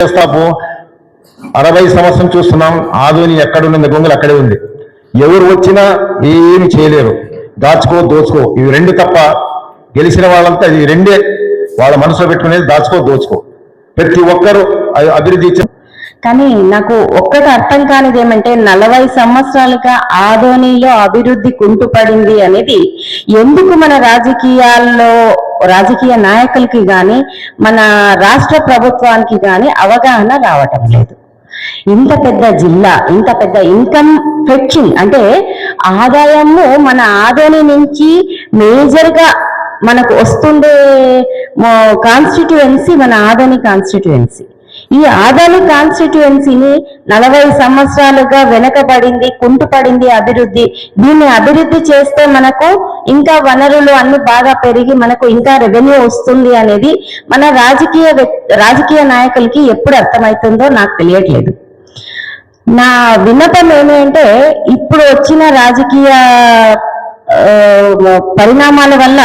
చేస్తాపు. అరవై సంవత్సరం చూస్తున్నాం. ఆధుని ఎక్కడున్నది గొంగలు అక్కడే ఉంది. ఎవరు వచ్చినా ఏమి చేయలేరు. దాచుకో దోచుకో. ఇవి రెండు తప్ప గెలిచిన వాళ్ళంతా ఇవి రెండే. వాళ్ళ మనసులో పెట్టుకునేది దాచుకో దోచుకో. ప్రతి ఒక్కరు అభివృద్ధి ఇచ్చే కానీ నాకు ఒక్కటి అర్థం కానిది ఏమంటే నలభై సంవత్సరాలుగా ఆదోనిలో అభివృద్ధి కుంటుపడింది అనేది ఎందుకు మన రాజకీయాల్లో రాజకీయ నాయకులకి గాని మన రాష్ట్ర ప్రభుత్వానికి గాని అవగాహన రావటం లేదు. ఇంత పెద్ద జిల్లా ఇంత పెద్ద ఇన్కమ్ ఫెచ్చింగ్ అంటే ఆదాయము మన ఆదాయం నుంచి మేజర్గా మనకు వస్తుండే కాన్స్టిట్యుయెన్సీ మన ఆదాని కాన్స్టిట్యుయెన్సీ. ఈ ఆదాని కాన్స్టిట్యుయెన్సీని నలభై సంవత్సరాలుగా వెనకబడింది కుంటుపడింది అభివృద్ధి. దీన్ని అభివృద్ధి చేస్తే మనకు ఇంకా వనరులు అన్ని బాగా పెరిగి మనకు ఇంకా రెవెన్యూ వస్తుంది అనేది మన రాజకీయ రాజకీయ నాయకులకి ఎప్పుడు అర్థమవుతుందో నాకు తెలియట్లేదు. నా విన్నపం ఏమి అంటే ఇప్పుడు వచ్చిన రాజకీయ పరిణామాల వల్ల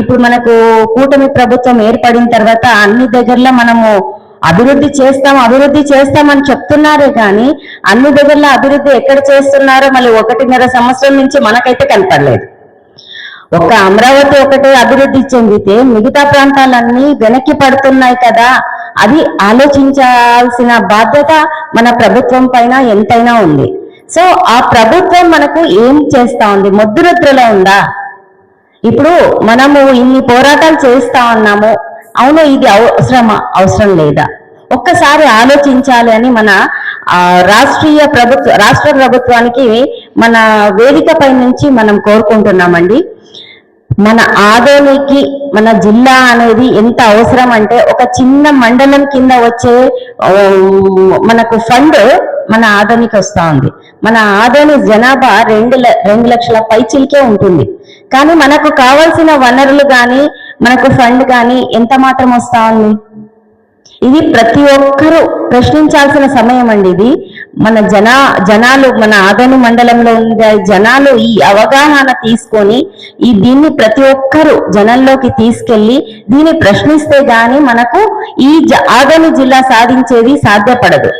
ఇప్పుడు మనకు కూటమి ప్రభుత్వం ఏర్పడిన తర్వాత అన్ని దగ్గరలో మనము అభివృద్ధి చేస్తాం అభివృద్ధి చేస్తామని చెప్తున్నారే కానీ అన్ని దగ్గరలో అభివృద్ధి ఎక్కడ చేస్తున్నారో మళ్ళీ ఒకటిన్నర సంవత్సరం నుంచి మనకైతే కనపడలేదు. ఒక అమరావతి ఒకటే అభివృద్ధి చెందితే మిగతా ప్రాంతాలన్నీ వెనక్కి పడుతున్నాయి కదా అది ఆలోచించాల్సిన బాధ్యత మన ప్రభుత్వం పైన ఎంతైనా ఉంది. సో ఆ ప్రభుత్వం మనకు ఏం చేస్తా ఉంది? మొద్దురుద్రలో ఉందా? ఇప్పుడు మనము ఇన్ని పోరాటాలు చేస్తా ఉన్నాము అవును ఇది అవసరమా? అవసరం లేదా? ఒక్కసారి ఆలోచించాలి అని మన రాష్ట్రీయ ప్రభుత్వ రాష్ట్ర ప్రభుత్వానికి మన వేదిక పై నుంచి మనం కోరుకుంటున్నామండి. మన ఆదోనికి మన జిల్లా అనేది ఎంత అవసరం అంటే ఒక చిన్న మండలం కింద వచ్చే మనకు ఫండ్ మన ఆదోనికి వస్తా ఉంది మన ఆదోని జనాభా రెండు ల- రెండు లక్షల పైచిలకే ఉంటుంది. కానీ మనకు కావాల్సిన వనరులు కానీ మనకు ఫండ్ కానీ ఎంత మాత్రం వస్తా ఉంది? ఇది ప్రతి ఒక్కరూ ప్రశ్నించాల్సిన సమయం అండి ఇది. మన జన జనాలు మన ఆదోని మండలంలో ఉండే జనాలు ఈ అవగాహన తీసుకొని ఈ దీన్ని ప్రతి ఒక్కరూ జనంలోకి తీసుకెళ్ళి దీన్ని ప్రశ్నిస్తే గాని మనకు ఈ జ- జిల్లా సాధించేది సాధ్యపడదు.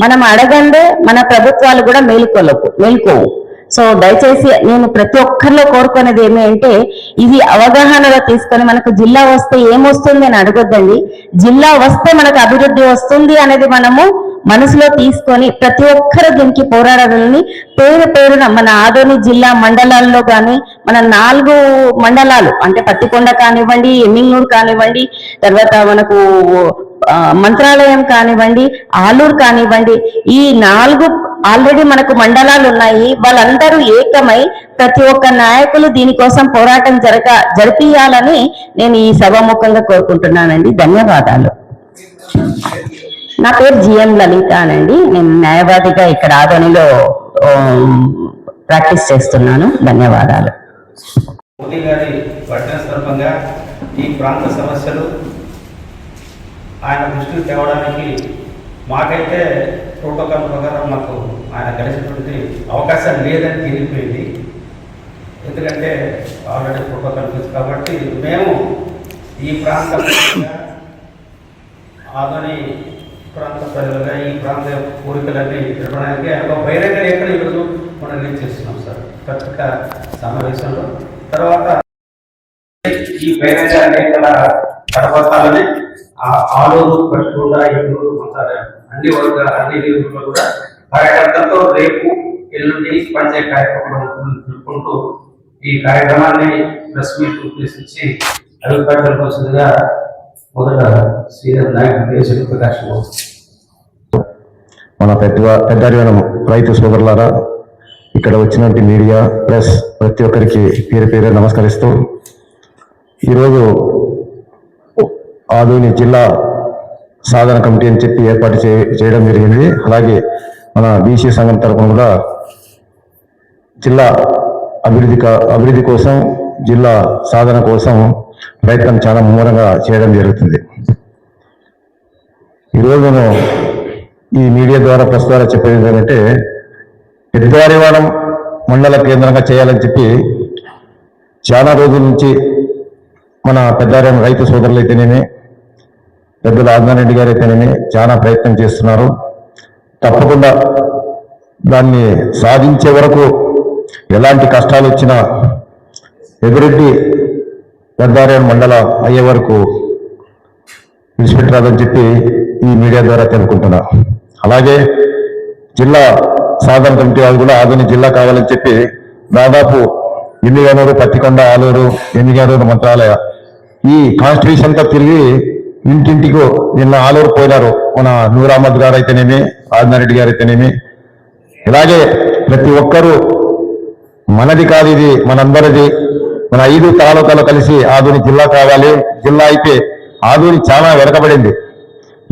మనం అడగందే మన ప్రభుత్వాలు కూడా మేలుకోలకు మేల్కోవు. సో దయచేసి నేను ప్రతి ఒక్కరిలో కోరుకునేది ఏమి అంటే ఇది అవగాహనలో తీసుకొని మనకు జిల్లా వస్తే ఏమొస్తుంది అని అడగొద్దండి. జిల్లా వస్తే మనకు అభివృద్ధి వస్తుంది అనేది మనము మనసులో తీసుకొని ప్రతి ఒక్కరు దీనికి పోరాడాలని పేరు పేరున మన ఆదోని జిల్లా మండలాల్లో కానీ మన నాలుగు మండలాలు అంటే పత్తికొండ కానివ్వండి ఎమ్మింగూరు కానివ్వండి తర్వాత మనకు మంత్రాలయం కానివ్వండి ఆలూరు కానివ్వండి ఈ నాలుగు ఆల్రెడీ మనకు మండలాలు ఉన్నాయి. వాళ్ళందరూ ఏకమై ప్రతి ఒక్క నాయకులు దీనికోసం పోరాటం జరగ జరిపియాలని నేను ఈ సభాముఖంగా కోరుకుంటున్నానండి. ధన్యవాదాలు. నా పేరు జిఎం లలిత అనండి. నేను న్యాయవాదిగా ఇక్కడ ఆదోనిలో ప్రాక్టీస్ చేస్తున్నాను. ధన్యవాదాలు. మోదీ గారి పట్టణ సందర్భంగా ఈ ప్రాంత సమస్యలు ఆయన దృష్టికి తేవడానికి మాకైతే ప్రోటోకాల్ ప్రకారం మాకు ఆయన కలిసినటువంటి అవకాశం లేదని తేలిపోయింది. ఎందుకంటే ఆల్రెడీ ప్రోటోకాల్ ఫీజు కాబట్టి మేము ఈ ప్రాంతం ఆదోని ప్రాంత ప్రజలుగా ఈ ప్రాంత కోరికలన్నీ తెలపడానికి ఆయన ఒక బహిరంగ లేఖను ఈరోజు మనం రిలీజ్ చేస్తున్నాం సార్. పత్రికా సమావేశంలో. తర్వాత ఈ బహిరంగ లేఖల తర్వాతనే ఆ ఆలూరు పట్టుకుండా ఎన్నూరు పొందాలి అన్ని వర్గ అన్ని నియోజకవర్గాలు కూడా కార్యకర్తలతో రేపు ఎల్లుండి పంచాయతీ కార్యక్రమం జరుపుకుంటూ ఈ కార్యక్రమాన్ని ప్రెస్ మీట్ ఉద్దేశించి అభిప్రాయం కోసంగా మొదట శ్రీరామ్ నాయక్ దేశ ప్రకాశం మన పెద్ద పెద్దారివనం రైతు సోదరులారా ఇక్కడ వచ్చినటువంటి మీడియా ప్రెస్ ప్రతి ఒక్కరికి పేరు పేరే నమస్కరిస్తూ ఈరోజు ఆదోని జిల్లా సాధన కమిటీ అని చెప్పి ఏర్పాటు చే- చేయడం జరిగింది. అలాగే మన బీసీ సంఘం తరఫున కూడా జిల్లా అభివృద్ధి కా- అభివృద్ధి కోసం జిల్లా సాధన కోసం ప్రయత్నం చాలా ముమ్మరంగా చేయడం జరుగుతుంది. ఈరోజు నేను ఈ మీడియా ద్వారా ప్రెస్ ద్వారా చెప్పేది ఏంటంటే పెద్దవారివాడం మండల కేంద్రంగా చేయాలని చెప్పి చాలా రోజుల నుంచి మన పెద్దారం రైతు సోదరులు అయితేనేమి పెద్దలు ఆదినారెడ్డి గారు అయితేనేమి చాలా ప్రయత్నం చేస్తున్నారు. తప్పకుండా దాన్ని సాధించే వరకు ఎలాంటి కష్టాలు వచ్చినా ఎదురెడ్డి పెద్దారాయణ మండల అయ్యే వరకు విడిచిపెట్టరాదని చెప్పి ఈ మీడియా ద్వారా తెలుపుకుంటున్నా. అలాగే జిల్లా సాధన కమిటీ వాళ్ళు కూడా ఆధునిక జిల్లా కావాలని చెప్పి దాదాపు ఎన్నిగనూరు పత్తికొండ ఆలూరు ఎన్నిగనూరు మంత్రాలయ ఈ కాన్స్టిట్యూషన్ అంతా తిరిగి ఇంటింటికి నిన్న ఆలూరు పోయినారు. మన నూర్ అహ్మద్ గారు అయితేనేమి ఆదినారెడ్డి గారు అయితేనేమి ఇలాగే ప్రతి ఒక్కరూ మనది కాదు ఇది మనందరిది. మన ఐదు తాలూకాలు కలిసి ఆధుని జిల్లా కావాలి. జిల్లా అయితే ఆధుని చాలా వెనకబడింది.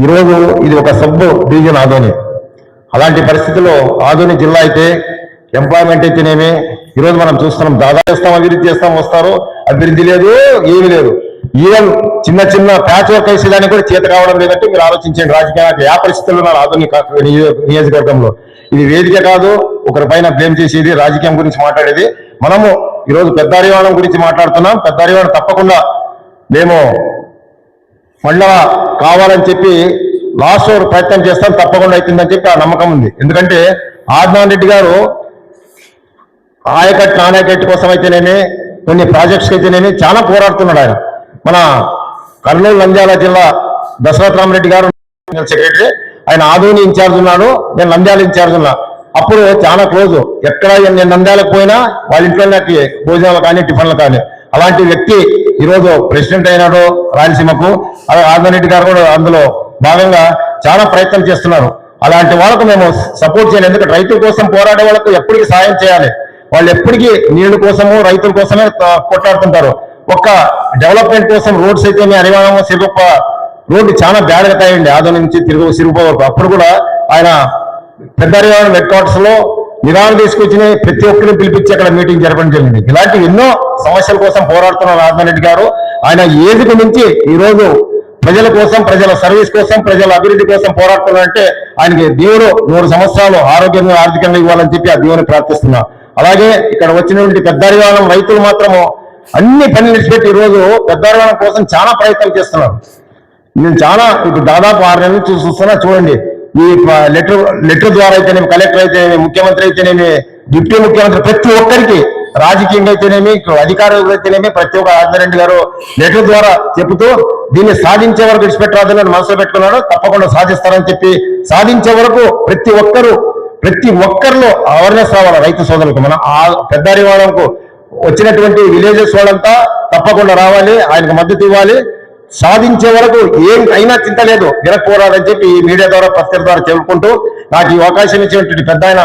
ఈరోజు ఇది ఒక సబ్ డివిజన్ ఆధుని అలాంటి పరిస్థితుల్లో ఆధుని జిల్లా అయితే ఎంప్లాయ్మెంట్ అయితేనేమి ఈరోజు మనం చూస్తున్నాం. దాదాపు చేస్తాం అభివృద్ధి చేస్తాం వస్తారు. అభివృద్ధి లేదు ఏమీ లేదు. ఈవెన్ చిన్న చిన్న ప్యాచ్ వర్క్ వేసేదానికి కూడా చేత కావడం లేదంటే మీరు ఆలోచించండి. రాజకీయానికి ఏ పరిస్థితుల్లో ఉన్నారు ఆధునిక నియోజకవర్గంలో? ఇది వేదిక కాదు ఒకరి పైన బ్లేమ్ చేసేది రాజకీయం గురించి మాట్లాడేది. మనము ఈరోజు పెద్ద హరివాణం గురించి మాట్లాడుతున్నాం. పెద్ద హరివాణం తప్పకుండా మేము మళ్ళా కావాలని చెప్పి లాస్ట్ ఓవర్ ప్రయత్నం చేస్తాం. తప్పకుండా అవుతుందని చెప్పి ఆ నమ్మకం ఉంది. ఎందుకంటే ఆదినారాయణ రెడ్డి గారు ఆయకట్ నాణ్యకట్టు కోసం అయితేనేమి కొన్ని ప్రాజెక్ట్స్ అయితేనేమి చాలా పోరాడుతున్నాడు ఆయన. మన కర్నూలు నంద్యాల జిల్లా దశరథ రామరెడ్డి గారు సెక్రటరీ. ఆయన ఆధుని ఇన్ఛార్జ్ ఉన్నాడు. నేను నంద్యాల ఇన్ఛార్జ్ ఉన్నా. అప్పుడు చాలా క్లోజ్. ఎక్కడ నేను అందాలకు పోయినా వాళ్ళ ఇంట్లో నాకు భోజనాలు కానీ టిఫిన్లు కానీ. అలాంటి వ్యక్తి ఈరోజు ప్రెసిడెంట్ అయినాడు రాయలసీమకు. అలాగే ఆదినారాయణ గారు కూడా అందులో భాగంగా చాలా ప్రయత్నం చేస్తున్నారు. అలాంటి వాళ్ళకు మేము సపోర్ట్ చేయాలి. ఎందుకంటే రైతుల కోసం పోరాడే వాళ్ళకు ఎప్పటికీ సాయం చేయాలి. వాళ్ళు ఎప్పటికీ నీళ్ళ కోసము రైతుల కోసమే కొట్లాడుతుంటారు. ఒక్క డెవలప్మెంట్ కోసం రోడ్స్ అయితే హరివాణం సిరుగొప్ప రోడ్డు చాలా బ్యాడ్గా తయారండి ఆదో నుంచి తిరుగు సిరుగు వరకు అప్పుడు కూడా ఆయన పెద్ద హెడ్ క్వార్టర్స్లో తీసుకొచ్చిన ప్రతి ఒక్కరిని పిలిపించి అక్కడ మీటింగ్ జరపడం జరిగింది. ఇలాంటి ఎన్నో సమస్యల కోసం పోరాడుతున్న రాజధాని రెడ్డి గారు ఆయన ఏదికి నుంచి ఈ రోజు ప్రజల కోసం ప్రజల సర్వీస్ కోసం ప్రజల అభివృద్ధి కోసం పోరాడుతున్నారంటే ఆయనకి దేవుడు నూరు సంవత్సరాలు ఆరోగ్యంగా ఆర్థికంగా ఇవ్వాలని చెప్పి ఆ దేవుని ప్రార్థిస్తున్నా. అలాగే ఇక్కడ వచ్చినటువంటి పెద్దరివాణం రైతులు మాత్రము అన్ని పనులు విడిచిపెట్టి ఈ రోజు కోసం చాలా ప్రయత్నం చేస్తున్నారు. నేను చాలా ఇప్పుడు దాదాపు ఆరు నెలలు చూస్తున్నా చూడండి. ఈ లెటర్ లెటర్ ద్వారా అయితేనేమి కలెక్టర్ అయితేనేమి ముఖ్యమంత్రి అయితేనేమి డిప్యూటీ ముఖ్యమంత్రి ప్రతి ఒక్కరికి రాజకీయంగా అయితేనేమి అధికారులు అయితేనేమి ప్రతి ఒక్క ఆదిరెడ్డి గారు లెటర్ ద్వారా చెబుతూ దీన్ని సాధించే వరకు విడిచిపెట్టరాదని మనసులో పెట్టుకున్నాడు. తప్పకుండా సాధిస్తారని చెప్పి సాధించే వరకు ప్రతి ఒక్కరు ప్రతి ఒక్కరిలో అవేర్నెస్ రావాలి రైతు సోదరులకు. మన ఆ వాళ్ళకు వచ్చినటువంటి విలేజెస్ వాళ్ళంతా తప్పకుండా రావాలి ఆయనకు మద్దతు ఇవ్వాలి. సాధించే వరకు ఏం అయినా చింత లేదు వినకపోరాదని చెప్పి ఈ మీడియా ద్వారా పత్రిక ద్వారా చెప్పుకుంటూ నాకు ఈ అవకాశం ఇచ్చినటువంటి పెద్ద ఆయన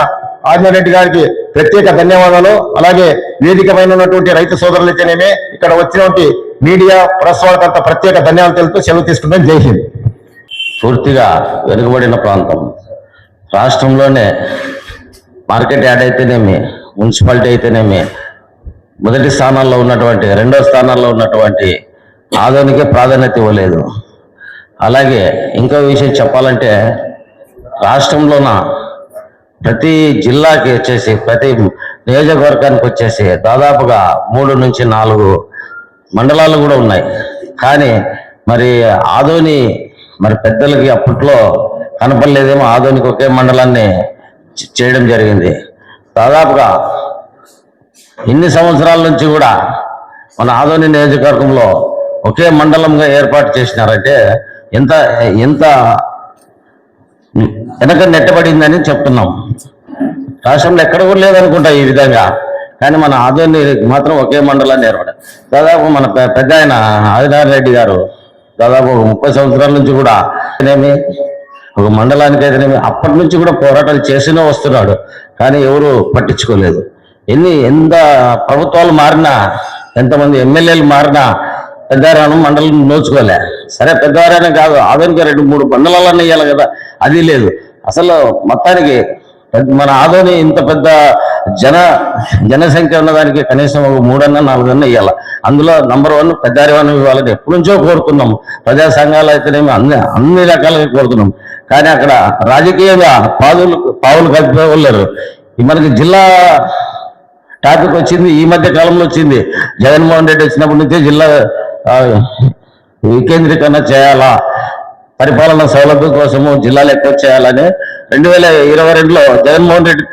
ఆదినారెడ్డి గారికి ప్రత్యేక ధన్యవాదాలు. అలాగే వేదిక పైన ఉన్నటువంటి రైతు సోదరులు అయితేనేమి ఇక్కడ వచ్చినటువంటి మీడియా ప్రెస్ వాళ్ళకంత ప్రత్యేక ధన్యవాదాలు తెలుపుతూ సెలవు తీసుకుంటాను జై హింద్. పూర్తిగా వెనుకబడిన ప్రాంతం. రాష్ట్రంలోనే మార్కెట్ యార్డ్ అయితేనేమి మున్సిపాలిటీ అయితేనేమి మొదటి స్థానాల్లో ఉన్నటువంటి రెండో స్థానాల్లో ఉన్నటువంటి ఆధునికే ప్రాధాన్యత ఇవ్వలేదు. అలాగే ఇంకో విషయం చెప్పాలంటే రాష్ట్రంలోన ప్రతి జిల్లాకి వచ్చేసి ప్రతి నియోజకవర్గానికి వచ్చేసి దాదాపుగా మూడు నుంచి నాలుగు మండలాలు కూడా ఉన్నాయి. కానీ మరి ఆదోని మరి పెద్దలకి అప్పట్లో కనపడలేదేమో ఆదోనికి ఒకే మండలాన్ని చేయడం జరిగింది. దాదాపుగా ఇన్ని సంవత్సరాల నుంచి కూడా మన ఆదోని నియోజకవర్గంలో ఒకే మండలంగా ఏర్పాటు చేసినారంటే ఎంత ఎంత వెనక నెట్టబడిందని చెప్తున్నాం. రాష్ట్రంలో ఎక్కడ కూడా లేదనుకుంటా ఈ విధంగా. కానీ మన ఆదోని మాత్రం ఒకే మండలాన్ని ఏర్పడ దాదాపు మన పెద్ద ఆయన ఆదినారాయణ రెడ్డి గారు దాదాపు ముప్పై సంవత్సరాల నుంచి కూడా ఏమి ఒక మండలానికి అయితేనేమి అప్పటి నుంచి కూడా పోరాటాలు చేస్తూనే వస్తున్నాడు. కానీ ఎవరు పట్టించుకోలేదు. ఎన్ని ఎంత ప్రభుత్వాలు మారినా ఎంతమంది ఎమ్మెల్యేలు మారినా పెద్దారాయణం మండలం నోచుకోలే. సరే పెద్దవారైనా కాదు ఆధునిక రెండు మూడు మండలాలన్నీ ఇవ్వాలి కదా. అది లేదు. అసలు మొత్తానికి మన ఆదోని ఇంత పెద్ద జన జనసంఖ్య ఉన్నదానికి కనీసం ఒక మూడన్నా నాలుగన్నా ఇవ్వాలి అందులో నంబర్ వన్ పెద్దారివనం ఇవ్వాలని ఎప్పటి నుంచో కోరుతున్నాం. ప్రజా సంఘాలు అయితేనేమి అన్ని అన్ని రకాలుగా కోరుతున్నాం. కానీ అక్కడ రాజకీయంగా పాదులు పావులు కలిపేవాళ్ళు మనకి జిల్లా టాపిక్ వచ్చింది ఈ మధ్య కాలంలో వచ్చింది. జగన్మోహన్ రెడ్డి వచ్చినప్పటి నుంచే జిల్లా వికేంద్రీకరణ చేయాలా? పరిపాలన సౌలభ్యం కోసము జిల్లాలు ఎక్కువ చేయాలని రెండు వేల ఇరవై రెండులో జగన్మోహన్ రెడ్డి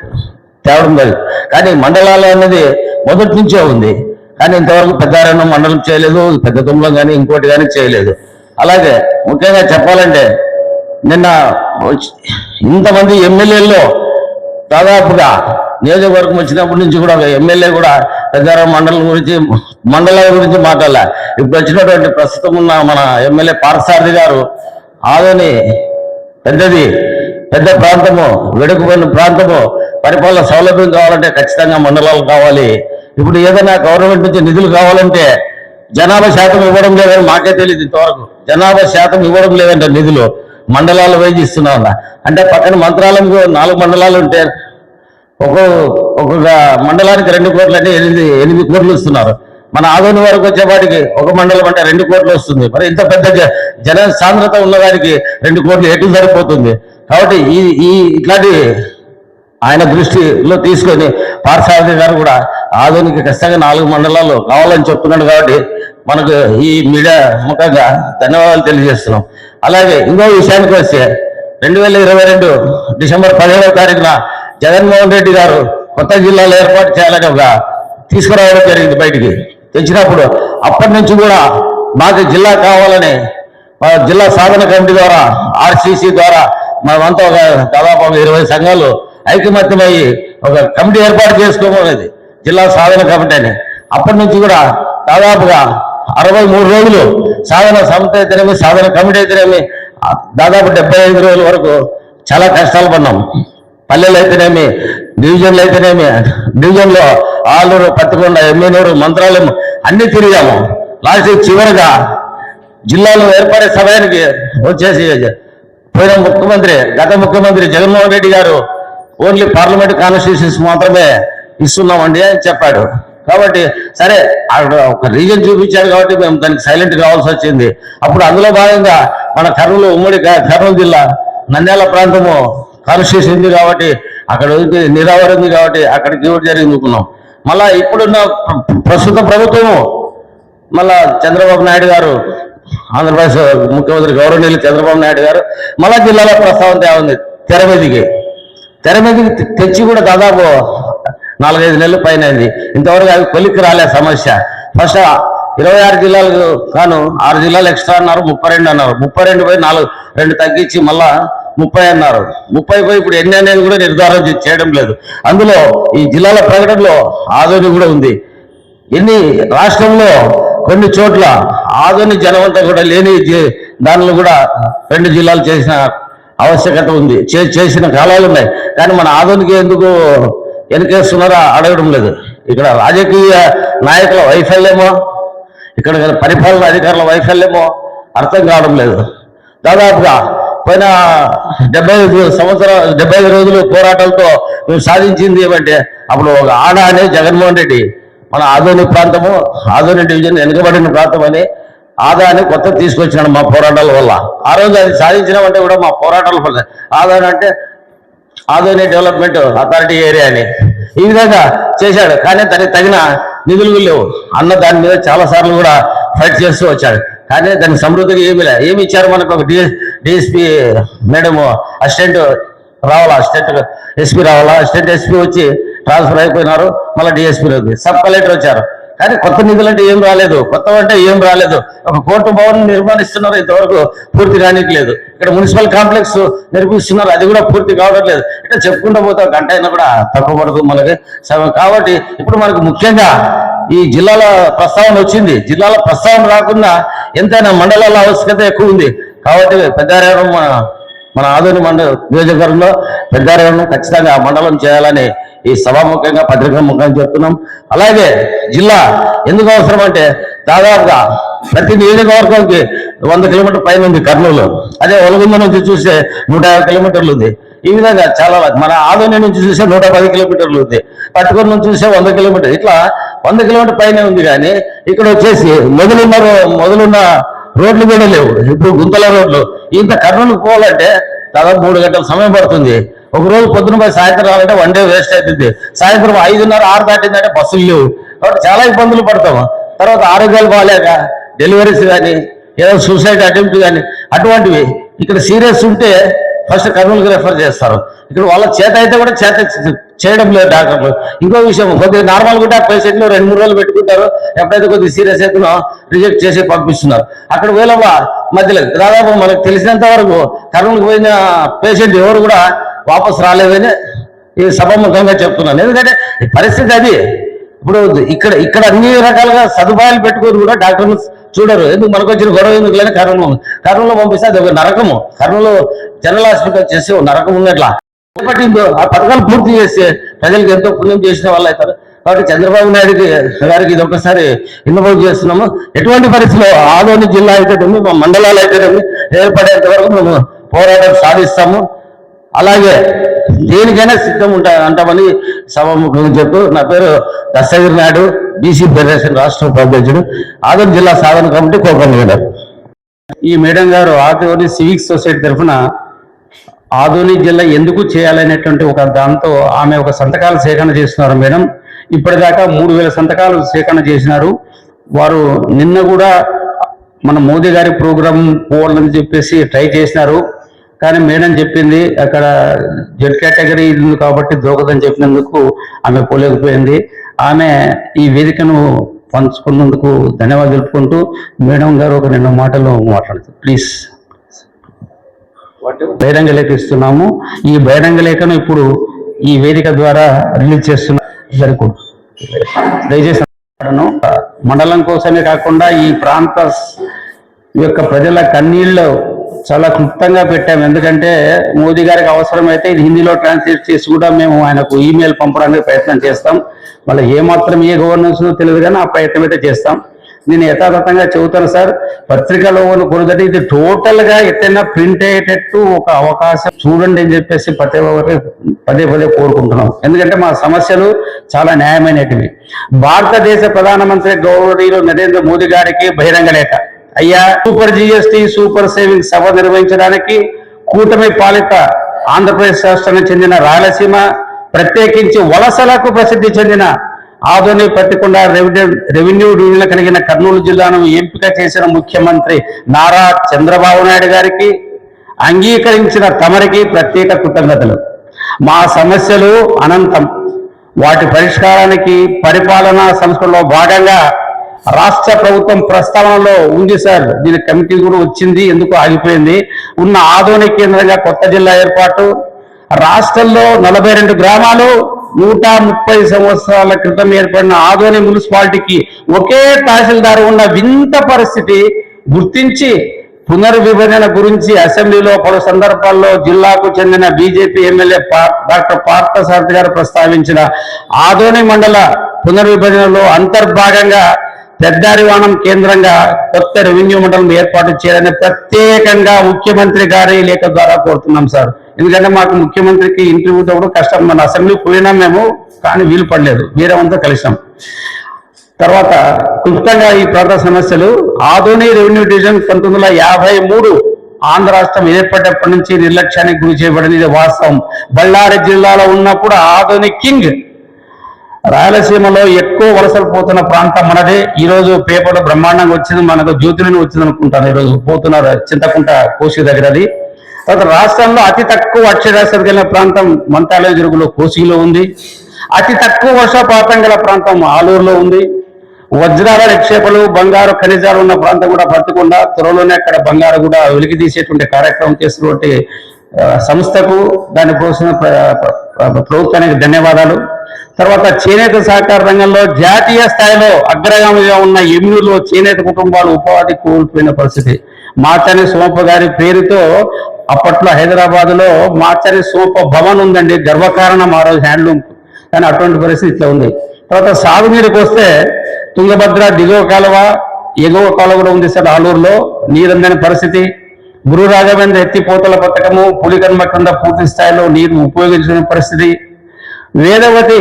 తేవడం జరిగింది కానీ మండలాలు అనేది మొదటి నుంచే ఉంది. కానీ ఇంతవరకు పెద్దారెడ్డి మండలం చేయలేదు పెద్ద తుమ్మలం కానీ ఇంకోటి కానీ చేయలేదు. అలాగే ముఖ్యంగా చెప్పాలంటే నిన్న ఇంతమంది ఎమ్మెల్యేల్లో దాదాపుగా నియోజకవర్గం వచ్చినప్పటి నుంచి కూడా ఒక ఎమ్మెల్యే కూడా పెద్దారం మండలం గురించి మండలాల గురించి మాట్లాడలే. ఇప్పుడు వచ్చినటువంటి ప్రస్తుతం ఉన్న మన ఎమ్మెల్యే పార్థసారథి గారు ఆదని పెద్దది పెద్ద ప్రాంతము వెడుకుపోయిన ప్రాంతము పరిపాలన సౌలభ్యం కావాలంటే ఖచ్చితంగా మండలాలు కావాలి. ఇప్పుడు ఏదైనా గవర్నమెంట్ నుంచి నిధులు కావాలంటే జనాభా శాతం ఇవ్వడం లేదని మాకే తెలియదు ఇంతవరకు. జనాభా శాతం ఇవ్వడం లేదంటే నిధులు మండలాలు వైజ్ అంటే పక్కన మంత్రాలయం నాలుగు మండలాలు ఉంటే ఒక్కో ఒక్కొక్క మండలానికి రెండు కోట్లు అంటే ఎనిమిది ఎనిమిది కోట్లు ఇస్తున్నారు. మన ఆదోని వరకు వచ్చేవాటికి ఒక మండలం అంటే రెండు కోట్లు వస్తుంది. మరి ఇంత పెద్ద జన సాంద్రత ఉన్నదానికి రెండు కోట్లు ఎటు సరిపోతుంది? కాబట్టి ఈ ఈ ఇట్లాంటి ఆయన దృష్టిలో తీసుకొని పార్థసారథి గారు కూడా ఆధునిక ఖచ్చితంగా నాలుగు మండలాలు కావాలని చెప్తున్నాడు కాబట్టి మనకు ఈ మీడియా ముఖంగా ధన్యవాదాలు తెలియజేస్తున్నాం. అలాగే ఇంకో విషయానికి వస్తే రెండు వేల ఇరవై రెండు డిసెంబర్ పదిహేడవ తారీఖున జగన్మోహన్ రెడ్డి గారు కొత్త జిల్లాలో ఏర్పాటు చేయాలని ఒక తీసుకురావడం జరిగింది బయటికి. తెచ్చినప్పుడు అప్పటి నుంచి కూడా మాకు జిల్లా కావాలని మా జిల్లా సాధన కమిటీ ద్వారా ఆర్సీసీ ద్వారా మనమంతా ఒక దాదాపు ఇరవై సంఘాలు ఐకమత్యమయ్యి ఒక కమిటీ ఏర్పాటు చేసుకోమనేది జిల్లా సాధన కమిటీ అని. అప్పటి నుంచి కూడా దాదాపుగా అరవై మూడు రోజులు సాధన సంస్థ అయితేనేమి సాధన కమిటీ అయితేనేమి దాదాపు డెబ్బై ఐదు రోజుల వరకు చాలా కష్టాలు పడినాం పల్లెలు అయితేనేమి డివిజన్లు అయితేనేమి? డివిజన్లో ఆలూరు పత్తికొండ ఎమ్మెనూరు మంత్రాలయం అన్ని తిరిగాము. లాస్ట్ చివరిగా జిల్లాలో ఏర్పడే సమయానికి వచ్చేసి పోయిన ముఖ్యమంత్రి గత ముఖ్యమంత్రి జగన్మోహన్ రెడ్డి గారు ఓన్లీ పార్లమెంట్ కాన్స్టిట్యూషన్స్ మాత్రమే ఇస్తున్నామండి అని చెప్పాడు. కాబట్టి సరే అక్కడ ఒక రీజన్ చూపించాడు కాబట్టి మేము దానికి సైలెంట్ కావాల్సి వచ్చింది. అప్పుడు అందులో భాగంగా మన కర్నూలు ఉమ్మడి కర్నూలు జిల్లా నంద్యాల ప్రాంతము కాన్స్టిట్యూషన్ ఉంది కాబట్టి అక్కడ నిరావరింది ఉంది కాబట్టి అక్కడికి ఇవ్వడం జరిగింది అనుకున్నాం మళ్ళా ఇప్పుడున్న ప్రస్తుత ప్రభుత్వము మళ్ళా చంద్రబాబు నాయుడు గారు ఆంధ్రప్రదేశ్ ముఖ్యమంత్రి గౌరవనీయులు చంద్రబాబు నాయుడు గారు మళ్ళా జిల్లాలో ప్రస్తావన తేవంది తెర మీదికి. తెర మీదకి తె- తెచ్చి కూడా దాదాపు నాలుగైదు నెలలు పైన ఇంతవరకు అవి కొలిక్కి రాలే సమస్య. ఫస్ట్ ఇరవై ఆరు జిల్లాలకు కాను ఆరు జిల్లాలు ఎక్స్ట్రా అన్నారు ముప్పై రెండు అన్నారు. ముప్పై రెండు పోయి నాలుగు రెండు తగ్గించి మళ్ళా ముప్పై అన్నారు. ముప్పై పోయి ఇప్పుడు ఎన్ని అనేది కూడా నిర్ధారణ చేయడం లేదు. అందులో ఈ జిల్లాల ప్రకటనలో ఆదోని కూడా ఉంది. ఎన్ని రాష్ట్రంలో కొన్ని చోట్ల ఆధునిక జనమంతా కూడా లేని దానిలో కూడా రెండు జిల్లాలు చేసిన ఆవశ్యకత ఉంది. చే- చేసిన కాలాలు ఉన్నాయి. కానీ మన ఆధునిక ఎందుకు వెనకేస్తున్నారో అడగడం లేదు. ఇక్కడ రాజకీయ నాయకుల వైఫల్యమో ఇక్కడ పరిపాలన అధికారుల వైఫల్యమో అర్థం కావడం లేదు. దాదాపుగా పైన డెబ్బై ఐదు సంవత్సరాలు డెబ్బై ఐదు రోజులు పోరాటాలతో మేము సాధించింది ఏమంటే అప్పుడు ఒక ఆడ అనే జగన్మోహన్ రెడ్డి. మన ఆదోని ప్రాంతము ఆదోని డివిజన్ వెనుకబడిన ప్రాంతం అని ఆదా అని కొత్త తీసుకొచ్చినాడు మా పోరాటాల వల్ల. ఆ రోజు అది సాధించినామంటే కూడా మా పోరాటాల వల్ల. ఆదా అంటే ఆదోని డెవలప్మెంట్ అథారిటీ ఏరియా అని. ఈ విధంగా చేశాడు. కానీ దానికి తగిన నిధులు లేవు. అన్న దాని మీద చాలా సార్లు కూడా ఫైట్ చేస్తూ వచ్చాడు. కానీ దానికి సమృద్ధిగా ఏమీ లేదు. ఏమి ఇచ్చారు మనకు? ఒక డిఎస్ డిఎస్పి మేడం అసిస్టెంట్ రావాలా? అసిస్టెంట్ ఎస్పీ రావాలా? అసిస్టెంట్ ఎస్పీ వచ్చి ట్రాన్స్ఫర్ అయిపోయినారు. మళ్ళీ డిఎస్పీ ఉంది సబ్ కలెక్టర్ వచ్చారు. కానీ కొత్త నిధులు అంటే ఏం రాలేదు. కొత్త అంటే ఏం రాలేదు. ఒక కోర్టు భవనం నిర్మాణిస్తున్నారు ఇంతవరకు పూర్తి కానిట్లేదు ఇక్కడ మున్సిపల్ కాంప్లెక్స్ నిర్మిస్తున్నారు అది కూడా పూర్తి కావడం లేదు ఇట్లా చెప్పుకుంటూ పోతే గంట అయినా కూడా తక్కువ పడుతుంది మనకి. కాబట్టి ఇప్పుడు మనకు ముఖ్యంగా ఈ జిల్లాల ప్రస్తావన వచ్చింది. జిల్లాల ప్రస్తావన రాకుండా ఎంతైనా మండలాల ఆవశ్యకత ఎక్కువ ఉంది. కాబట్టి పెద్దారేవరం మన మన ఆదోని మండల నియోజకవర్గంలో పెద్దారేవరం ఖచ్చితంగా మండలం చేయాలని ఈ సభాముఖంగా పత్రికా ముఖంగా చెప్తున్నాం. అలాగే జిల్లా ఎందుకు అవసరం అంటే దాదాపుగా ప్రతి నియోజకవర్గానికి వంద కిలోమీటర్ పైన ఉంది కర్నూలు. అదే ఒలగుంద నుంచి చూస్తే నూట యాభై కిలోమీటర్లు ఉంది. ఈ విధంగా చాలా మన ఆదోని నుంచి చూస్తే నూట పది కిలోమీటర్లు ఉంది. పట్టుకొని నుంచి చూస్తే వంద కిలోమీటర్. ఇట్లా వంద కిలోమీటర్ పైనే ఉంది కానీ ఇక్కడ వచ్చేసి మొదలున్న మొదలున్న రోడ్లు కూడా లేవు. ఇప్పుడు గుంతల రోడ్లు. ఇంత కర్నూలు పోవాలంటే దాదాపు మూడు గంటల సమయం పడుతుంది. ఒక రోజు పొద్దున పోయి సాయంత్రం రావాలంటే వన్ డే వేస్ట్ అవుతుంది సాయంత్రం ఐదున్నర ఆరు దాటిందంటే బస్సులు లేవు. కాబట్టి చాలా ఇబ్బందులు పడతాము తర్వాత ఆరోగ్యాలు బాగాలేక డెలివరీస్ కానీ ఏదో సూసైడ్ అటెంప్ట్ కానీ అటువంటివి. ఇక్కడ సీరియస్ ఉంటే ఫస్ట్ కర్నూలుకి రెఫర్ చేస్తారు. ఇక్కడ వాళ్ళ చేత అయితే కూడా చేత చేయడం లేదు డాక్టర్లు. ఇంకో విషయం కొద్దిగా నార్మల్ కూడా పేషెంట్లు రెండు మూడు రోజులు పెట్టుకుంటారు. ఎప్పుడైతే కొద్దిగా సీరియస్ అయితే రిజెక్ట్ చేసి పంపిస్తున్నారు. అక్కడ వేల మధ్యలో దాదాపు మనకు తెలిసినంత వరకు కర్నూలుకి పోయిన పేషెంట్ ఎవరు కూడా వాపస్ రాలేదని ఈ సభాముఖంగా చెప్తున్నాను. ఎందుకంటే పరిస్థితి అది. ఇప్పుడు ఇక్కడ ఇక్కడ అన్ని రకాలుగా సదుపాయాలు పెట్టుకొని కూడా డాక్టర్లు చూడరు. ఎందుకు? మనకు వచ్చిన గొడవ ఎందుకు లేని కర్ణంలో కర్నూలు పంపిస్తే అది ఒక నరకము. కర్నూలు జనరల్ హాస్పిటల్ చేసి ఒక నరకం ఉన్నట్లా పట్టిందో ఆ పథకాలు పూర్తి చేస్తే ప్రజలకు ఎంతో పుణ్యం చేసిన వాళ్ళు అవుతారు. కాబట్టి చంద్రబాబు నాయుడుకి గారికి ఇది ఒకసారి ఇన్వాల్వ్ చేస్తున్నాము. ఎటువంటి పరిస్థితిలో ఆదోని జిల్లా అయితేనేమి మా మండలాలు అయితేనేమి ఏర్పడేంత వరకు మేము పోరాటం సాధిస్తాము. అలాగే దేనికైనా సిద్ధం ఉంటా అంటామని సభాముఖంగా చెప్పు నా పేరు దస్తగిరి నాయుడు బీసీ ఫెడరేషన్ రాష్ట్ర ఉపాధ్యక్షుడు ఆదం జిల్లా సాధన కమిటీ కోపం ఈ మేడం గారు ఆదోని సివిక్ సొసైటీ తరఫున ఆదోని జిల్లా ఎందుకు చేయాలనేటువంటి ఒక దాంతో ఆమె ఒక సంతకాలు సేకరణ చేస్తున్నారు మేడం. ఇప్పటిదాకా మూడు వేల సంతకాలు సేకరణ చేసినారు. వారు నిన్న కూడా మన మోదీ గారి ప్రోగ్రాం పోవాలని చెప్పేసి ట్రై చేసినారు. కానీ మేడం చెప్పింది అక్కడ జెడ్ కేటగిరీ ఉంది కాబట్టి దూకదని చెప్పినందుకు ఆమె పోలేకపోయింది. ఆమె ఈ వేదికను పంచుకున్నందుకు ధన్యవాదాలు తెలుపుకుంటూ మేడం గారు ఒక రెండు మాటలు మాట్లాడుతారు ప్లీజ్ బహిరంగ లేఖ ఇస్తున్నాము ఈ బహిరంగ లేఖను ఇప్పుడు ఈ వేదిక ద్వారా రిలీజ్ చేస్తున్నా జరుగుతుంది. దయచేసి మండలం కోసమే కాకుండా ఈ ప్రాంత యొక్క ప్రజల కన్నీళ్ళు చాలా క్లుప్తంగా పెట్టాము ఎందుకంటే మోదీ గారికి అవసరమైతే ఇది హిందీలో ట్రాన్స్లేట్ చేసి కూడా మేము ఆయనకు ఈమెయిల్ పంపడానికి ప్రయత్నం చేస్తాం. మళ్ళీ ఏ మాత్రం ఏ గవర్నెన్స్ తెలియదు కానీ ఆ ప్రయత్నం అయితే చేస్తాం. నేను యథాతథంగా చెబుతాను సార్ పత్రికలో ఉన్న కొనుదంటే ఇది టోటల్గా ఎత్తైనా ప్రింట్ అయ్యేటట్టు ఒక అవకాశం చూడండి అని చెప్పేసి ప్రతి ఒక్కరి పదే పదే కోరుకుంటున్నాం. ఎందుకంటే మా సమస్యలు చాలా న్యాయమైనటివి. భారతదేశ ప్రధానమంత్రి గౌరవనీయులు నరేంద్ర మోదీ గారికి బహిరంగ లేఖ. అయ్యా సూపర్ జిఎస్టి సూపర్ సేవింగ్ సభ నిర్వహించడానికి కూటమి పాలిత ఆంధ్రప్రదేశ్ రాష్ట్రానికి చెందిన రాయలసీమ ప్రత్యేకించి వలసలకు ప్రసిద్ధి చెందిన Adoni Pattikonda revenue revenue division కలిగిన కర్నూలు జిల్లాను ఎంపిక చేసిన ముఖ్యమంత్రి నారా చంద్రబాబు నాయుడు గారికి అంగీకరించిన తమరికి ప్రత్యేక కృతజ్ఞతలు. మా సమస్యలు అనంతం. వాటి పరిష్కారానికి పరిపాలనా సంస్థలో భాగంగా రాష్ట్ర ప్రభుత్వం ప్రస్తావనలో ఉంది సార్. దీని కమిటీ కూడా వచ్చింది ఎందుకు ఆగిపోయింది? ఉన్న ఆధోని కేంద్రంగా కొత్త జిల్లా ఏర్పాటు. రాష్ట్రంలో నలభై రెండు గ్రామాలు నూట ముప్పై సంవత్సరాల క్రితం ఏర్పడిన ఆదోని మున్సిపాలిటీకి ఒకే తహసీల్దార్ ఉన్న వింత పరిస్థితి గుర్తించి పునర్విభజన గురించి అసెంబ్లీలో పలు సందర్భాల్లో జిల్లాకు చెందిన బీజేపీ ఎమ్మెల్యే డాక్టర్ పార్థసారథి గారు ప్రస్తావించిన ఆదోని మండల పునర్విభజనలో అంతర్భాగంగా పెద్దారివాణం కేంద్రంగా కొత్త రెవెన్యూ మండలం ఏర్పాటు చేయాలని ప్రత్యేకంగా ముఖ్యమంత్రి గారి లేఖ ద్వారా కోరుతున్నాం సార్. ఎందుకంటే మాకు ముఖ్యమంత్రికి ఇంటర్వ్యూ కూడా కష్టం మన అసెంబ్లీ పోయినా మేము కానీ వీలు పడలేదు. వేరే కలిసాం తర్వాత క్లుప్తంగా ఈ ప్రాంత సమస్యలు ఆధునిక రెవెన్యూ డివిజన్ పంతొమ్మిది వందల యాభై మూడు ఆంధ్ర రాష్ట్రం ఏర్పడినప్పటి నుంచి నిర్లక్ష్యానికి గురి చేయబడింది ఇది వాస్తవం. బళ్ళారి జిల్లాలో ఉన్నప్పుడు ఆధునిక్ కింగ్ రాయలసీమలో ఎక్కువ వలసలు పోతున్న ప్రాంతం మనదే. ఈ రోజు పేపర్ బ్రహ్మాండంగా వచ్చింది మనకు జ్యోతిని వచ్చింది అనుకుంటాను ఈ రోజు. పోతున్నారు చింతకుంట కోసి దగ్గర అది. తర్వాత రాష్ట్రంలో అతి తక్కువ అక్షరాస్యత కలిగిన ప్రాంతం మంతాలయ జరుగులో కోసిలో ఉంది. అతి తక్కువ వర్షపాతం గల ప్రాంతం ఆలూరులో ఉంది. వజ్రాల నిక్షేపలు బంగారు ఖనిజాలు ఉన్న ప్రాంతం కూడా పట్టకుండా త్వరలోనే అక్కడ బంగారు కూడా వెలికి తీసేటువంటి కార్యక్రమం చేసినటువంటి సంస్థకు దాని కోసం ప్రభుత్వానికి ధన్యవాదాలు. తర్వాత చేనేత సహకార రంగంలో జాతీయ స్థాయిలో అగ్రగామిగా ఉన్న ఎమ్యూలో చేనేత కుటుంబాలు ఉపాధి కోల్పోయిన పరిస్థితి. మార్చని సోమప్ప గారి పేరుతో అప్పట్లో హైదరాబాద్లో మార్చని సోమప్ప భవన్ ఉందండి గర్వకారణం ఆ రోజు హ్యాండ్లూమ్. కానీ అటువంటి పరిస్థితి ఇట్లా ఉంది. తర్వాత సాగునీరుకు వస్తే తుంగభద్ర దిగువ కాలువ ఎగువ కాలువ కూడా ఉంది సార్ ఆలూరులో. నీరందని పరిస్థితి. గురు రాఘవేంద్ర ఎత్తిపోతల పథకము పులికర్మ కింద పూర్తి స్థాయిలో నీరు ఉపయోగించిన పరిస్థితి. వేదవతి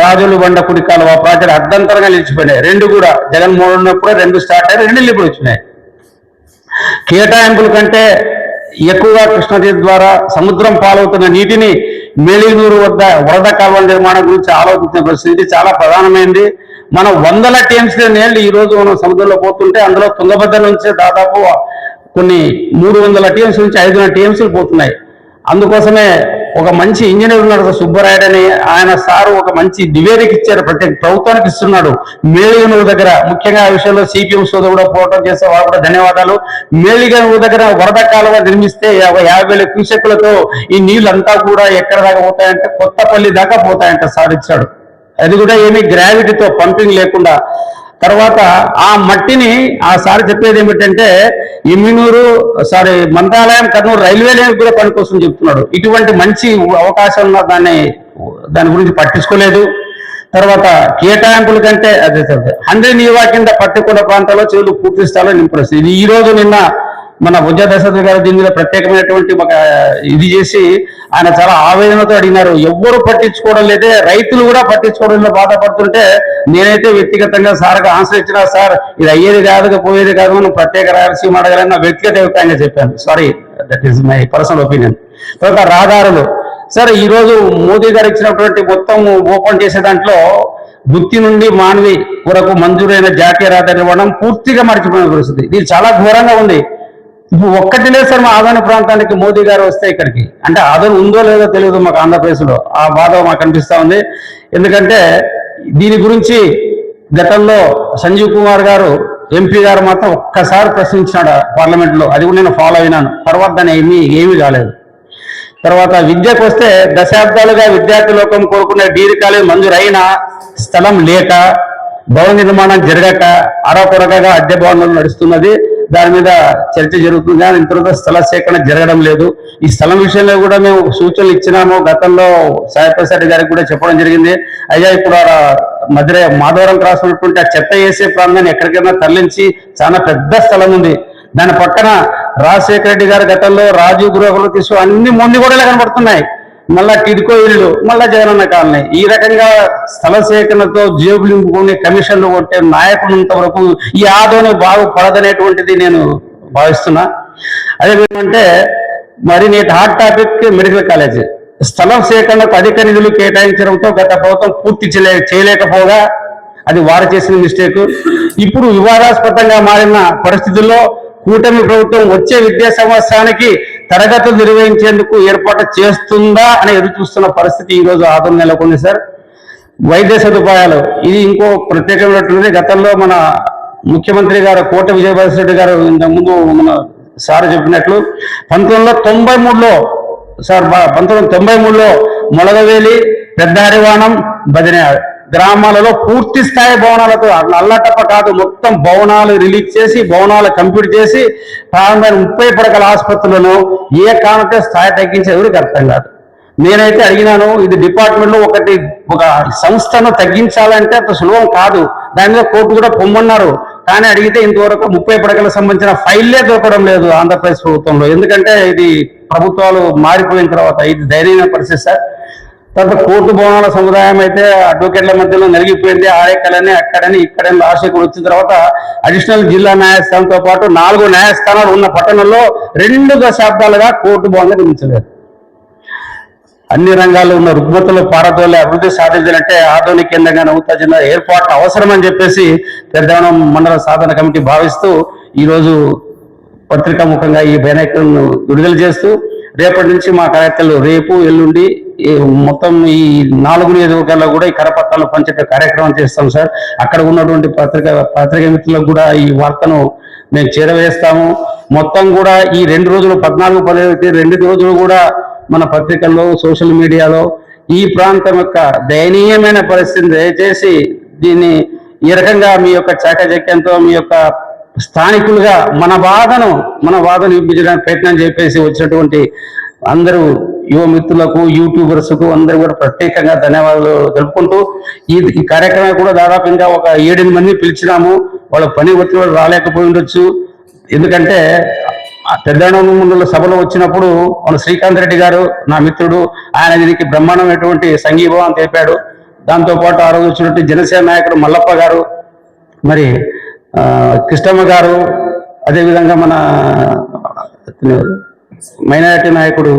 రాజులు బండ కుడి కాలువ ప్రాజెక్ట్ అర్ధంతరంగా నిలిచిపోయినాయి. రెండు కూడా. జగన్మోహన్ ఉన్నప్పుడు రెండు స్టార్ట్ అయ్యి రెండు ఇప్పుడు వచ్చినాయి. కేటాయింపుల కంటే ఎక్కువగా కృష్ణానది ద్వారా సముద్రం పాలవుతున్న నీటిని మేలినూరు వద్ద వరద కాలువ నిర్మాణం గురించి ఆలోచించిన పరిస్థితి చాలా ప్రధానమైంది. మనం వందల టీఎంసీ నీళ్ళు ఈ రోజు మనం సముద్రంలో పోతుంటే అందులో తుంగభద్ర నుంచి దాదాపు కొన్ని మూడు వందల టీఎంసీ నుంచి ఐదు వందల టీఎంసీలు పోతున్నాయి. అందుకోసమే ఒక మంచి ఇంజనీర్ ఉన్నాడు సుబ్బరాయుడు అని ఆయన సారు ఒక మంచి నివేదిక ఇచ్చారు ప్రతి ప్రభుత్వానికి ఇస్తున్నాడు. మేలిగనుల దగ్గర ముఖ్యంగా ఆ విషయంలో సిపిఎం సోద కూడా పోవటం చేసే వాళ్ళు కూడా ధన్యవాదాలు. మేలిగనుల దగ్గర వరద కాలువ నిర్మిస్తే యాభై వేల క్యూసెక్కులతో ఈ నీళ్ళంతా కూడా ఎక్కడ దాకా పోతాయంటే కొత్తపల్లి దాకా పోతాయంట సార్ ఇచ్చాడు. అది కూడా ఏమి గ్రావిటీతో పంపింగ్ లేకుండా తర్వాత ఆ మట్టిని ఆ సారి చెప్పేది ఏమిటంటే ఇమ్మినూరు sorry Mantralayam Kurnool railway line కూడా పనికొస్తుంది చెప్తున్నాడు. ఇటువంటి మంచి అవకాశం ఉన్న దాన్ని దాని గురించి పట్టించుకోలేదు. తర్వాత కేటాయింపుల కంటే అదే హండ్రెడ్ నీవా కింద పట్టుకున్న ప్రాంతాల్లో చెవులు పూర్తి స్థాయిలో నింపడచ్చు ఇది ఈ రోజు నిన్న మన బుజ్జ దశరథ గారు దీని మీద ప్రత్యేకమైనటువంటి ఒక ఇది చేసి ఆయన చాలా ఆవేదనతో అడిగినారు. ఎవ్వరు పట్టించుకోవడం లేదే రైతులు కూడా పట్టించుకోవడంలో బాధపడుతుంటే నేనైతే వ్యక్తిగతంగా సార్కి ఆన్సర్ ఇచ్చినా సార్ ఇది అయ్యేది కాదు పోయేది కాదు మనం ప్రత్యేక రాయలసీమ అడగాలని నా వ్యక్తిగత అభిప్రాయంగా చెప్పాను. Sorry that is my personal opinion తర్వాత రహదారులు. సార్ ఈరోజు మోదీ గారు ఇచ్చినటువంటి మొత్తం ఓపెన్ చేసే దాంట్లో గుత్తి నుండి మానవి వరకు మంజూరైన జాతీయ రహదారి ఇవ్వడం పూర్తిగా మర్చిపోయిన పరిస్థితి. ఇది చాలా ఘోరంగా ఉంది. ఇప్పుడు ఒక్కటి లేదు సార్ మా ఆదాన ప్రాంతానికి మోదీ గారు వస్తే ఇక్కడికి అంటే ఆదరణ ఉందో లేదో తెలియదు మాకు ఆంధ్రప్రదేశ్లో. ఆ బాధ మాకు అనిపిస్తూ ఉంది. ఎందుకంటే దీని గురించి గతంలో సంజీవ్ కుమార్ గారు ఎంపీ గారు మాత్రం ఒక్కసారి ప్రశ్నించినాడు పార్లమెంట్లో. అది కూడా నేను ఫాలో అయినాను. తర్వాత దాని ఏమీ ఏమీ కాలేదు. తర్వాత విద్యకు వస్తే దశాబ్దాలుగా విద్యార్థి లోకం కోరుకునే డిగ్రీ కాలేజ్ మంజూరైన స్థలం లేక భవన నిర్మాణం జరగక అరకొరగా అద్దె భవనంలో నడుస్తున్నది. దాని మీద చర్చ జరుగుతుంది. కానీ ఇంత స్థల సేకరణ జరగడం లేదు. ఈ స్థలం విషయంలో కూడా మేము సూచనలు ఇచ్చినాము. గతంలో సాయప్రసాద్ గారికి కూడా చెప్పడం జరిగింది. అయ్యా ఇప్పుడు ఆ మధుర మాధవరం క్రాస్ ఉన్నటువంటి ఆ చెత్త వేసే ప్రాంతాన్ని ఎక్కడికైనా తరలించి చాలా పెద్ద స్థలం ఉంది. దాని పక్కన రాజశేఖర రెడ్డి గారి గతంలో రాజీవ్ గృహలు తీసు అన్ని మొండి కూడా కనబడుతున్నాయి. మళ్ళా టిడ్కో ఇల్లు మళ్ళా జగనన్న కాలనీ. ఈ రకంగా స్థల సేకరణతో జేబులు నింపుకొని కమిషన్లు కొట్టే నాయకులంత వరకు ఈ ఆదోని బాగుపడదనేటువంటిది నేను భావిస్తున్నా. అదే మరి నేటి హాట్ టాపిక్ మెడికల్ కాలేజ్. స్థలం సేకరణకు అధిక నిధులు కేటాయించడంతో గత ప్రభుత్వం పూర్తి చేయలేకపోగా అది వారు చేసిన మిస్టేక్. ఇప్పుడు వివాదాస్పదంగా మారిన పరిస్థితుల్లో కూటమి ప్రభుత్వం వచ్చే విద్యా సంవత్సరానికి తరగతులు నిర్వహించేందుకు ఏర్పాటు చేస్తుందా అని ఎదురు చూస్తున్న పరిస్థితి ఈ రోజు ఆదరణ నెలకొంది సార్. వైద్య సదుపాయాలు ఇది ఇంకో ప్రత్యేకమైనటువంటిది. గతంలో మన ముఖ్యమంత్రి గారు కోట విజయభాస్కర్ రెడ్డి గారు ఇంతకు ముందు మన సార్ చెప్పినట్లు పంతొమ్మిది వందల తొంభై మూడులో సార్ పంతొమ్మిది వందల తొంభై మూడులో మొలగవేలి పెద్ద హరివాణం బదిన గ్రామాలలో పూర్తి స్థాయి భవనాలతో నల్లటప్ప కాదు మొత్తం భవనాలు రిలీజ్ చేసి భవనాలు కంప్లీట్ చేసి ప్రారంభమైన ముప్పై పడకల ఆసుపత్రులను ఏ కారణంతో స్థాయి తగ్గించే ఎవరికి అర్థం కాదు. నేనైతే అడిగినాను ఇది డిపార్ట్మెంట్లో ఒకటి ఒక సంస్థను తగ్గించాలంటే అంత సులభం కాదు. దాని మీద కోర్టు కూడా పొమ్మన్నారు. కానీ అడిగితే ఇంతవరకు ముప్పై పడకలకు సంబంధించిన ఫైల్లే దొరకడం లేదు ఆంధ్రప్రదేశ్ ప్రభుత్వంలో. ఎందుకంటే ఇది ప్రభుత్వాలు మారిపోయిన తర్వాత ఇది ధైర్యమైన పరిస్థితి సార్. తర్వాత కోర్టు భవనాల సముదాయం అయితే అడ్వకేట్ల మధ్యలో నలిగిపోయింది. ఆడేకలని అక్కడని ఇక్కడని లాస్ట్ వచ్చిన తర్వాత అడిషనల్ జిల్లా న్యాయస్థానంతో పాటు నాలుగు న్యాయస్థానాలు ఉన్న పట్టణంలో రెండు దశాబ్దాలుగా కోర్టు భవనం నిర్మించలేదు. అన్ని రంగాల్లో ఉన్న రుగ్మతలు పారదోలే అభివృద్ధి సాధించాలంటే ఆధునిక కేంద్రంగా నవ్వుతా జిల్లా ఏర్పాటు అవసరమని చెప్పేసి పెద్దవనం మండల సాధన కమిటీ భావిస్తూ ఈరోజు రోజు పత్రికా ముఖంగా ఈ బైనాకులను విడుదల చేస్తూ రేపటి నుంచి మా కార్యకర్తలు రేపు ఎల్లుండి మొత్తం ఈ నాలుగు నియోజకవర్గాల్లో కూడా ఈ కరపత్రాలు పంచే కార్యక్రమం చేస్తాం సార్. అక్కడ ఉన్నటువంటి పత్రిక పత్రికా మిత్రులకు కూడా ఈ వార్తను మేము చేరవేస్తాము. మొత్తం కూడా ఈ రెండు రోజులు పద్నాలుగు పదిహేను రెండు రోజులు కూడా మన పత్రికల్లో సోషల్ మీడియాలో ఈ ప్రాంతం యొక్క దయనీయమైన పరిస్థితిని దయచేసి దీన్ని ఈ రకంగా మీ యొక్క చాకచక్యంతో మీ యొక్క స్థానికులుగా మన బాధను మన బాధను వినిపించడానికి ప్రయత్నం చెప్పేసి వచ్చినటువంటి అందరూ యువ మిత్రులకు యూట్యూబర్స్కు అందరూ కూడా ప్రత్యేకంగా ధన్యవాదాలు తెలుపుకుంటూ ఈ ఈ కార్యక్రమం కూడా దాదాపు ఇంకా ఒక ఏడెనిమిది మంది పిలిచినాము. వాళ్ళ పని ఒత్తిడి వల్ల రాలేకపోయి ఉండొచ్చు. ఎందుకంటే ఆ ముందుల సభలో వచ్చినప్పుడు మన శ్రీకాంత్ రెడ్డి గారు నా మిత్రుడు ఆయన దీనికి బ్రహ్మాండమైనటువంటి సంఘీభావం తెలిపాడు. దాంతో పాటు ఆ రోజు వచ్చినటువంటి జనసేన నాయకుడు మల్లప్ప గారు మరి కృష్ణమ్మ గారు అదేవిధంగా మన మైనారిటీ నాయకుడు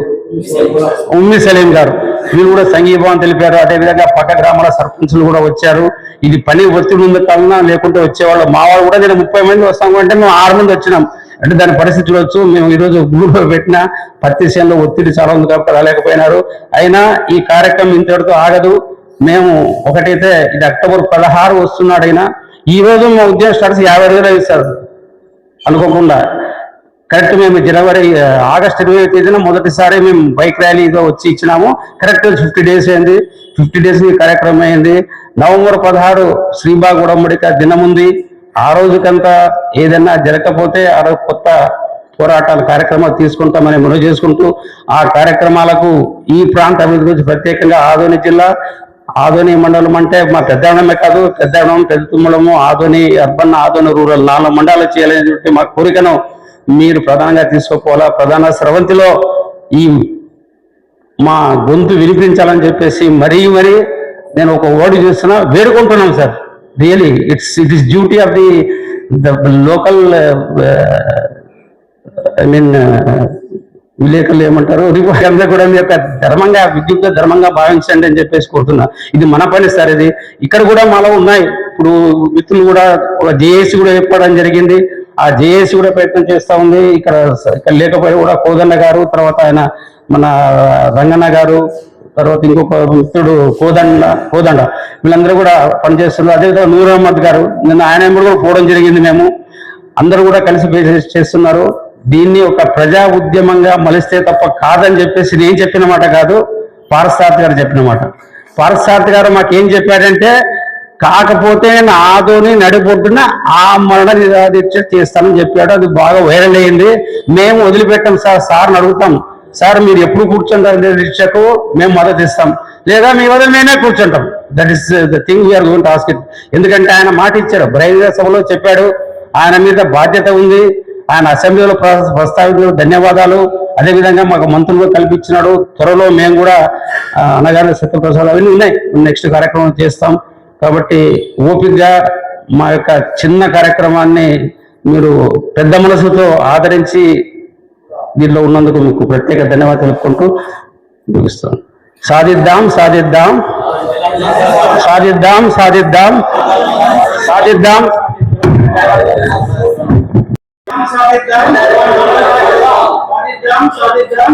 ఉమ్మి సలీం గారు. వీళ్ళు కూడా సంఘీభావం తెలిపారు. అదేవిధంగా పక్క గ్రామాల సర్పంచులు కూడా వచ్చారు. ఇది పని ఒత్తిడి ఉంది కన్నా లేకుంటే వచ్చేవాళ్ళు. మా వాళ్ళు కూడా నేను ముప్పై మంది వస్తాము అంటే మేము ఆరు మంది వచ్చినాం. అంటే దాని పరిస్థితి చూడొచ్చు మేము ఈరోజు గ్రూప్లో పెట్టిన పత్తి సేనలో ఒత్తిడి చాలా ఉంది కాబట్టి రాలేకపోయినారు అయినా ఈ కార్యక్రమం ఇంతటితో ఆగదు. మేము ఒకటైతే ఇది అక్టోబర్ పదహారు వస్తున్నాడైనా ఈ రోజు మా ఉద్యోగం స్టార్ట్స్ యాభై వేలు ఇస్తారు. అనుకోకుండా. కరెక్ట్ మేము జనవరి ఆగస్ట్ ఇరవై తేదీన మొదటిసారి మేము బైక్ ర్యాలీగా వచ్చి ఇచ్చినాము. కరెక్ట్ ఫిఫ్టీ డేస్ అయింది. ఫిఫ్టీ డేస్ కార్యక్రమం అయింది. నవంబర్ పదహారు శ్రీబాగ్ ఉడంబడిక దినముంది. ఆ రోజుకంతా ఏదైనా జరగకపోతే ఆ రోజు కొత్త పోరాటాల కార్యక్రమాలు తీసుకుంటామని మనం చేసుకుంటూ ఆ కార్యక్రమాలకు ఈ ప్రాంత అభివృద్ధి గురించి ప్రత్యేకంగా ఆదోని జిల్లా ఆధుని మండలం అంటే మా పెద్దవడమే కాదు పెద్దవడం పెద్ద తుమ్మడము ఆధుని అర్బన్ ఆధుని రూరల్ నాలుగు మండలాలు చేయాలనేటువంటి మా కోరికను మీరు ప్రధానంగా తీసుకోపోవాలా ప్రధాన స్రవంతిలో ఈ మా గొంతు వినిపించాలని చెప్పేసి మరీ మరీ నేను ఒక ఓడి చూస్తున్నా వేడుకుంటున్నాం sir. Really it's it is duty of the the local I mean విలేకరులు ఏమంటారు? రిపోర్ట్ అందరూ కూడా మీ యొక్క ధర్మంగా విద్యుత్ ధర్మంగా భావించండి అని చెప్పేసి కోరుతున్నా. ఇది మన పని సార్ ఇది. ఇక్కడ కూడా మాలో ఉన్నాయి. ఇప్పుడు మిత్రులు కూడా ఒక జేఏసీ కూడా చెప్పడం జరిగింది. ఆ జేఏసీ కూడా ప్రయత్నం చేస్తా ఉంది. ఇక్కడ ఇక్కడ లేకపోయి కూడా కోదన్న గారు తర్వాత ఆయన మన రంగన్న గారు తర్వాత ఇంకొక మిత్రుడు కోదండ కోదండ. వీళ్ళందరూ కూడా పనిచేస్తున్నారు. అదేవిధంగా నూర్ అహ్మద్ గారు నిన్న ఆయన కూడా పోవడం జరిగింది మేము. అందరూ కూడా కలిసి చేస్తున్నారు. దీన్ని ఒక ప్రజా ఉద్యమంగా మలిస్తే తప్ప కాదని చెప్పేసి నేను చెప్పిన మాట కాదు పారసార్థి గారు చెప్పిన మాట. పారసార్థి గారు మాకేం చెప్పాడంటే కాకపోతే నా ఆదోని నడిపొడ్డున ఆ మరణ నిరాదీక్ష చేస్తానని చెప్పాడు. అది బాగా వైరల్ అయింది మేము వదిలిపెట్టాం సార్ సార్ని అడుగుతాం. సార్ మీరు ఎప్పుడు కూర్చుంటారు? నిరీక్షకు మేము మద్దతు ఇస్తాం. లేదా మీ వల్ల మేమే కూర్చుంటాం. That is the thing we are going task it ఎందుకంటే ఆయన మాట ఇచ్చాడు బహిరంగ సభలో చెప్పాడు. ఆయన మీద బాధ్యత ఉంది. ఆయన అసెంబ్లీలో ప్రస్తావించిన ధన్యవాదాలు. అదేవిధంగా మాకు మంత్రులు కల్పించినాడు. త్వరలో మేము కూడా అనగానే సత్యప్రసాద్ అవన్నీ ఉన్నాయి. నెక్స్ట్ కార్యక్రమం చేస్తాం. కాబట్టి ఓపికగా మా యొక్క చిన్న కార్యక్రమాన్ని మీరు పెద్ద మనసుతో ఆదరించి దీనిలో ఉన్నందుకు మీకు ప్రత్యేక ధన్యవాదాలు తెలుపుకుంటూ ముగిస్తాను. సాధిద్దాం సాధిద్దాం. సాధిద్దాం సాధిద్దాం. సాధిద్దాం. సాధిద్దాం సాధిద్దాం